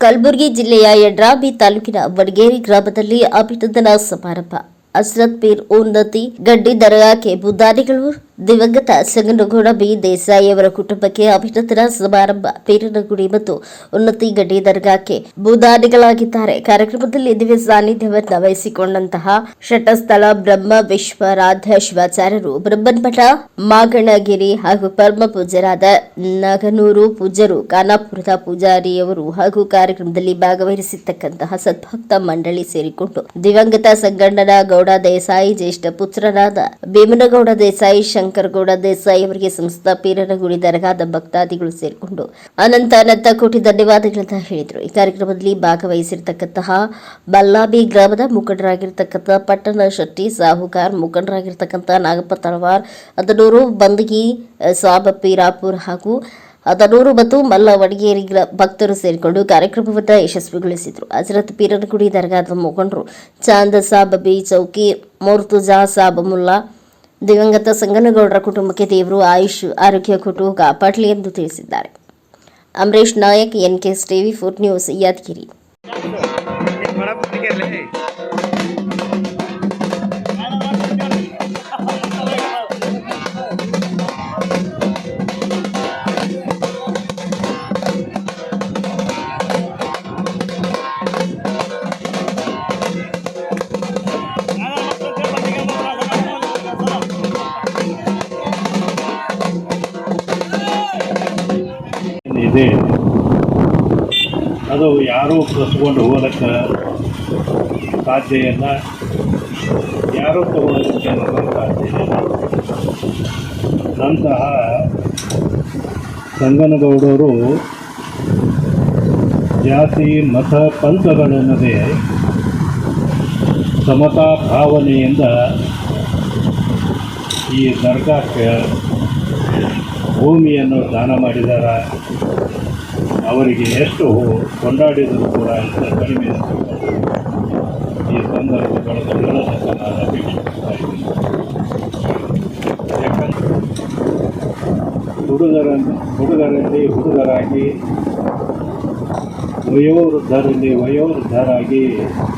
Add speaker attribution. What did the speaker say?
Speaker 1: ಕಲಬುರಗಿ ಜಿಲ್ಲೆಯ ಯಡ್ರಾಬಿ ತಾಲೂಕಿನ ವಡಗೇರಿ ಗ್ರಾಮದಲ್ಲಿ ಅಭಿನಂದನಾ ಸಮಾರಂಭ. ಹಸ್ರತ್ ಪೀರ್ ಉನ್ನತಿ ಗಡ್ಡಿ ದರ್ಗಾಕ್ಕೆ ಬುದ್ಧಾದಿಗಳು ದಿವಂಗತ ಸಂಗನಗೌಡ ಬಿ. ದೇಸಾಯಿ ಅವರ ಕುಟುಂಬಕ್ಕೆ ಅಭಿನಂದನಾ ಸಮಾರಂಭ, ಪೀರನಗುಡಿ ಮತ್ತು ಉನ್ನತಿ ಗಡ್ಡಿ ದರ್ಗಾಕ್ಕೆ ಭೂದಾನಿಗಳಾಗಿದ್ದಾರೆ ಕಾರ್ಯಕ್ರಮದಲ್ಲಿ ದಿವ್ಯ ಸಾನ್ನಿಧ್ಯವನ್ನು ವಹಿಸಿಕೊಂಡಂತಹ ಶಟಸ್ಥಳ ಬ್ರಹ್ಮ ವಿಶ್ವರಾಧ್ಯ ಶಿವಾಚಾರ್ಯರು ಬ್ರಹ್ಮನ್ಮಠ, ಮಾಗಣಗಿರಿ ಹಾಗೂ ಪರಮ ಪೂಜ್ಯರಾದ ನಗನೂರು ಪೂಜರು ಖಾನಾಪುರದ ಪೂಜಾರಿಯವರು ಹಾಗೂ ಕಾರ್ಯಕ್ರಮದಲ್ಲಿ ಭಾಗವಹಿಸಿರ್ತಕ್ಕಂತಹ ಸದ್ಭಕ್ತ ಮಂಡಳಿ ಸೇರಿಕೊಂಡು ದಿವಂಗತ ಸಂಗಣ್ಣನ ಗೌಡ ದೇಸಾಯಿ, ಜ್ಯೇಷ್ಠ ಪುತ್ರರಾದ ಭೀಮನಗೌಡ ದೇಸಾಯಿ ಶಂಕರಗೌಡ ದೇಸಾಯಿ ಅವರಿಗೆ ಸಂಸ್ಥಾ ಪೀರನಗುಡಿ ದರ್ಗಾದ ಭಕ್ತಾದಿಗಳು ಸೇರಿಕೊಂಡು ಅನಂತ ಅನಂತ ಕೋಟಿ ಧನ್ಯವಾದಗಳಂತ ಹೇಳಿದರು. ಈ ಕಾರ್ಯಕ್ರಮದಲ್ಲಿ ಭಾಗವಹಿಸಿರ್ತಕ್ಕಂತಹ ಬಲ್ಲಾಬಿ ಗ್ರಾಮದ ಮುಖಂಡರಾಗಿರ್ತಕ್ಕಂಥ ಪಟ್ಟಣ ಶೆಟ್ಟಿ, ಸಾಹುಕಾರ್, ಮುಖಂಡರಾಗಿರ್ತಕ್ಕಂಥ ನಾಗಪ್ಪ ತಳವಾರ್ ಅದನೂರು ಬಂದಗಿ ಸಾಬ ಪೀರಾಪುರ್ ಹಾಗೂ ಅದನೂರು ಮತ್ತು ಮಲ್ಲ ವಡಗೇರಿ ಗ್ರ- ಭಕ್ತರು ಸೇರಿಕೊಂಡು ಕಾರ್ಯಕ್ರಮವನ್ನು ಯಶಸ್ವಿಗೊಳಿಸಿದರು. ಹಜರತ್ ಪೀರನಗುಡಿ ದರ್ಗಾದ ಮುಖಂಡರು ಚಾಂದ ಸಾಬ್, ಬಿ ಚೌಕಿ, ಮುರ್ತುಜಾ ಸಾಬ್, ಮುಲ್ಲಾ ದಿವಂಗತ ಸಂಗನಗೌಡರ ಕುಟುಂಬಕ್ಕೆ ದೇವರು ಆಯುಷ್, ಆರೋಗ್ಯ ಕೊಟ್ಟು ಕಾಪಾಡಲಿ ಎಂದು ತಿಳಿಸಿದ್ದಾರೆ. Amaresh Nayak NKS TV four news, Yadagiri.
Speaker 2: ಇದೆ. ಅದು ಯಾರೂ ಕಸ್ಕೊಂಡು ಹೋಗೋದಕ್ಕೆ ಸಾಧ್ಯ ಇಲ್ಲ. ಯಾರೂ ತಗೊಳ್ಳೋದಕ್ಕೆ ಸಾಧ್ಯ ಇಲ್ಲ. ಅಂತಹ ಸಂಗನಗೌಡರು ಜಾತಿ, ಮತ ಪಂಥಗಳೆನ್ನದೆ ಸಮತಾ ಭಾವನೆಯಿಂದ ಈ ದರ್ಗಾಕ್ಕೆ ಭೂಮಿಯನ್ನು ದಾನ ಮಾಡಿದಾರ ಅವರಿಗೆ ಎಷ್ಟು ಕೊಂಡಾಡಿದರೂ ಕೂಡ ಇಂಥ ಕಡಿಮೆ. ಈ ಸಂದರ್ಭಗಳನ್ನು ಹೇಳೋದಕ್ಕೆ ನಾನು ಅಪೇಕ್ಷಿಸ್ತಾ ಇದ್ದೀನಿ ಯಾಕಂದರೆ ಹುಡುಗರನ್ನು ಹುಡುಗರಲ್ಲಿ ಹುಡುಗರಾಗಿ, ವಯೋವೃದ್ಧರಲ್ಲಿ ವಯೋವೃದ್ಧರಾಗಿ